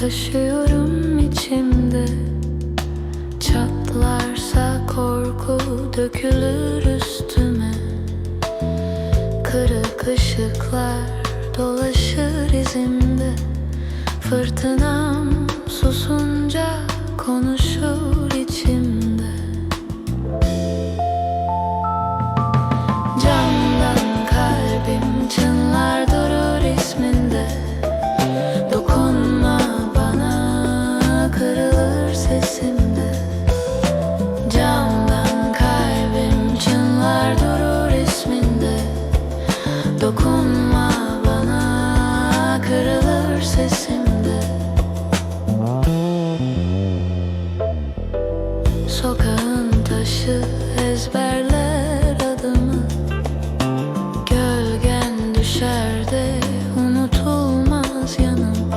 Taşıyorum içimde. Çatlarsa korku dökülür üstüme. Kırık ışıklar dolaşır izimde. Fırtına Sokağın taşı ezberler adımı. Gölgen düşer de unutulmaz yanım.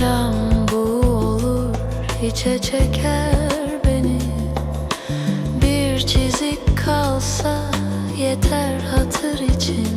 Cam bu içe çeker beni. Bir çizik kalsa yeter hatır için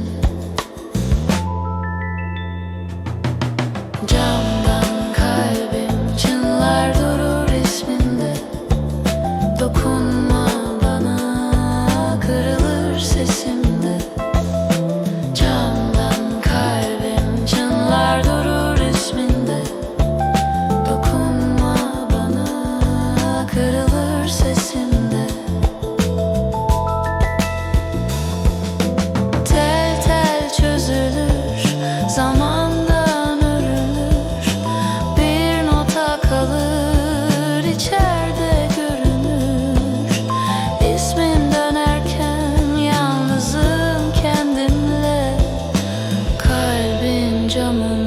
这么